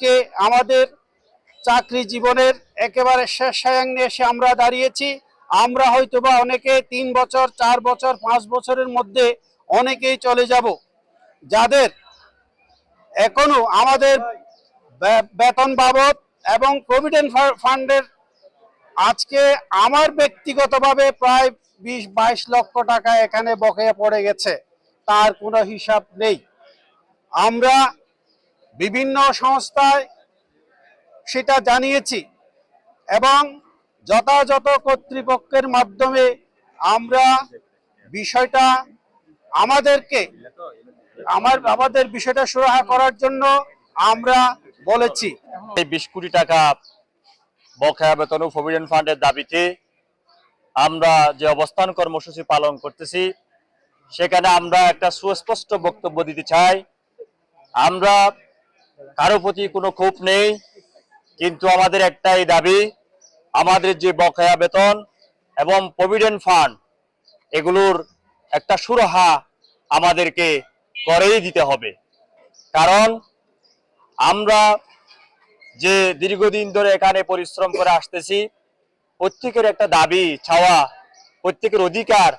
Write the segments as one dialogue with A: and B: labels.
A: আজকে আমাদের চাকরি জীবনের একেবারে শেষ সায়াঙ্গে এসে আমরা দাঁড়িয়েছি। আমরা হয়তোবা অনেকে তিন বছর, চার বছর, পাঁচ বছরের মধ্যে অনেকেই চলে যাব। যাদের এখনও আমাদের বেতন বাবদ এবং প্রভিডেন্ট ফান্ডের আজকে আমার ব্যক্তিগতভাবে প্রায় বিশ, বাইশ লক্ষ টাকা এখানে বকেয়া পড়ে গেছে। তার কোনো হিসাব নেই। আমরা বিভিন্ন সংস্থায় সেটা জানিয়েছি এবং যথাযথ কর্তৃপক্ষের মাধ্যমে আমরা বিষয়টা আমাদেরকে, আমার আমাদের বিষয়টা সুরাহা করার জন্য আমরা বলেছি।
B: এই বিশ কোটি টাকা বকেয়া বেতন ও প্রভিডেন্ট ফান্ডের দাবিতে আমরা যে অবস্থান কর্মসূচি পালন করতেছি, সেখানে আমরা একটা সুস্পষ্ট বক্তব্য দিতে চাই। আমরা কারও প্রতি কোনো ক্ষোভ নেই, কিন্তু আমাদের একটাই দাবি, আমাদের যে বকেয়া বেতন এবং প্রভিডেন্ট ফান্ড, এগুলোর একটা সুরাহা আমাদেরকে করেই দিতে হবে। কারণ আমরা যে দীর্ঘদিন ধরে এখানে পরিশ্রম করে আসতেছি, প্রত্যেকের একটা দাবি, চাওয়া, প্রত্যেকের অধিকার,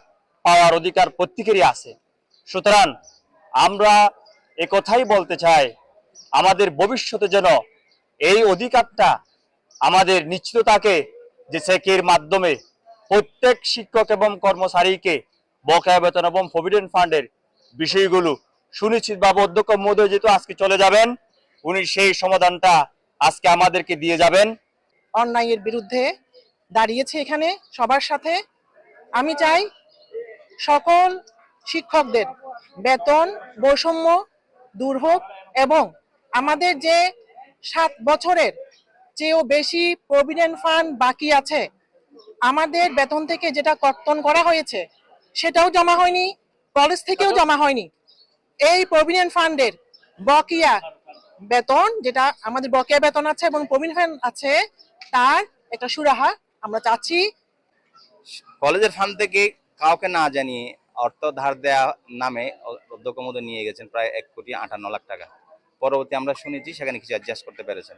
B: পাওয়ার অধিকার প্রত্যেকেরই আছে। সুতরাং আমরা কথাই বলতে চাই আমাদের ভবিষ্যতে যেন এই অধিকারটা আমাদের নিশ্চিততাকে যে চেকের মাধ্যমে প্রত্যেক শিক্ষক এবং কর্মচারীকে বকেয়া বেতন এবং প্রভিডেন্ট ফান্ডের বিষয়গুলো সুনিশ্চিতভাবে অধ্যক্ষ মহোদয় যেহেতু আজকে চলে যাবেন, উনি সেই সমাধানটা আজকে আমাদেরকে দিয়ে যাবেন।
C: অন্যায়ের বিরুদ্ধে দাঁড়িয়েছে এখানে সবার সাথে। আমি চাই সকল শিক্ষকদের বেতন, বৈষম্য দূর হোক এবং আমাদের যে সাত বছরের চেয়েও বেশি প্রভিডেন্ট ফান্ড বাকি আছে, আমাদের বেতন থেকে যেটা কর্তন করা হয়েছে, সেটাও জমা হয়নি, কলেজ থেকেও জমা হয়নি। এই প্রভিডেন্ট ফান্ডের বকেয়া বেতন, যেটা আমাদের বকেয়া বেতন আছে এবং প্রভিডেন্ট ফান্ড আছে, তার একটা সুরাহা আমরা চাচ্ছি।
D: কলেজের ফান্ড থেকে কাউকে না জানিয়ে অর্থ ধার দেওয়া নামে অধ্যক্ষ মধ্যে নিয়ে গেছেন প্রায় এক কোটি আটান্ন লাখ টাকা। পরবর্তী আমরা শুনেছি, সেখানে কিছু অ্যাডজাস্ট করতে পেরেছেন।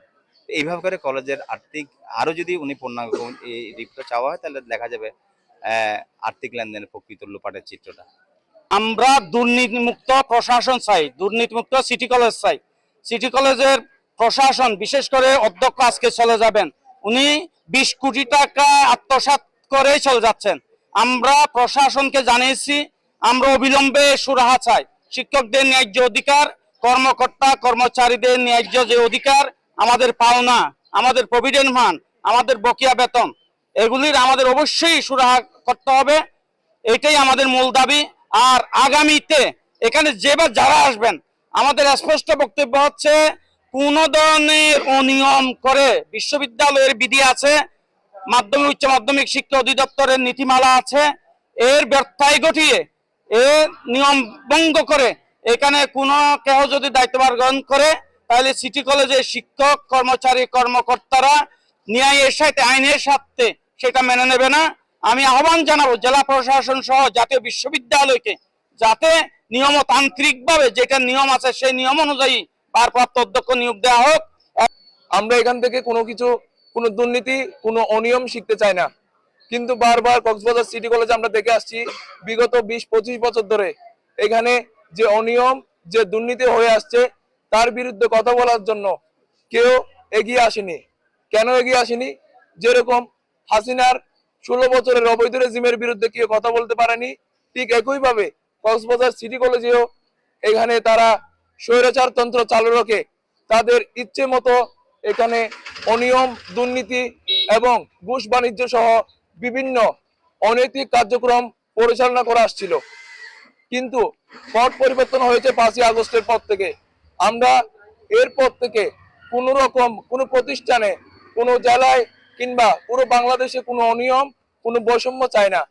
D: এইভাবে করে কলেজের আর্থিক আরও যদি উনি পূর্ণাঙ্গ এই রিপোর্ট চাওয়া হয়, তাহলে দেখা যাবে আর্থিক লেনদেনের প্রকৃত লোপাটের চিত্রটা।
A: আমরা দুর্নীতিমুক্ত প্রশাসন চাই, দুর্নীতিমুক্ত সিটি কলেজ চাই। সিটি কলেজের প্রশাসন, বিশেষ করে অধ্যক্ষ আজকে চলে যাবেন। উনি বিশ কোটি টাকা আত্মসাৎ করেই চলে যাচ্ছেন। আমরা প্রশাসনকে জানিয়েছি, আমরা অবিলম্বে সুরাহা চাই। শিক্ষকদের ন্যায্য অধিকার কর্মকর্তা, কর্মচারীদের ন্যায্য যে অধিকার, আমাদের পাওনা, আমাদের প্রভিডেন্ট ফান্ড আমাদের বকেয়া বেতন, এগুলির আমাদের অবশ্যই সুরাহা করতে হবে। এটাই আমাদের মূল দাবি। আর আগামীতে এখানে যেবার যারা আসবেন, আমাদের স্পষ্ট বক্তব্য হচ্ছে, কোন ধরনের অনিয়ম করে বিশ্ববিদ্যালয়ের বিধি আছে, মাধ্যমিক, উচ্চ মাধ্যমিক শিক্ষা অধিদপ্তরের নীতিমালা আছে, এর ব্যর্থায় ঘটিয়ে এ নিয়ম ভঙ্গ করে এখানে কোনো কেহ যদি দায়িত্বভার গ্রহণ করে, তাহলে সিটি কলেজের শিক্ষক, কর্মচারী, কর্মকর্তারা ন্যায়ের সাথে, আইনের সাথে সেটা মেনে নেবে না। আমি আহ্বান জানাব জেলা প্রশাসন সহ জাতীয় বিশ্ববিদ্যালয়কে যাতে নিয়মতান্ত্রিক ভাবে যেটা নিয়ম আছে সেই নিয়ম অনুযায়ী ভারপ্রাপ্ত অধ্যক্ষ নিয়োগ দেওয়া হোক।
E: আমরা এখান থেকে কোনো কিছু, কোনো দুর্নীতি, কোনো অনিয়ম শিখতে চাই না। কিন্তু বারবার কক্সবাজার সিটি কলেজে আমরা দেখে আসছি, বিগত বিশ পঁচিশ বছর ধরে এখানে যে অনিয়ম, যে দুর্নীতি হয়ে আসছে, তার বিরুদ্ধে কথা বলার জন্য কেউ এগিয়ে আসেনি। কেন এগিয়ে আসেনি? যেরকম হাসিনার ষোলো বছরের অবৈধ রেজিমের বিরুদ্ধে কেউ কথা বলতে পারেনি, ঠিক একইভাবে কক্সবাজার সিটি কলেজেও এখানে তারা স্বৈরাচারতন্ত্র চালু রাখে। তাদের ইচ্ছে মতো এখানে অনিয়ম, দুর্নীতি এবং ঘুষ বাণিজ্য সহ বিভিন্ন অনৈতিক কার্যক্রম পরিচালনা করা আসছিল। কিন্তু পট পরিবর্তন হয়েছে পাঁচই আগস্টের পর থেকে। আমরা এরপর থেকে কোন রকম, কোনো প্রতিষ্ঠানে, কোনো জেলায় কিংবা পুরো বাংলাদেশে কোনো অনিয়ম, কোনো বৈষম্য চাই না।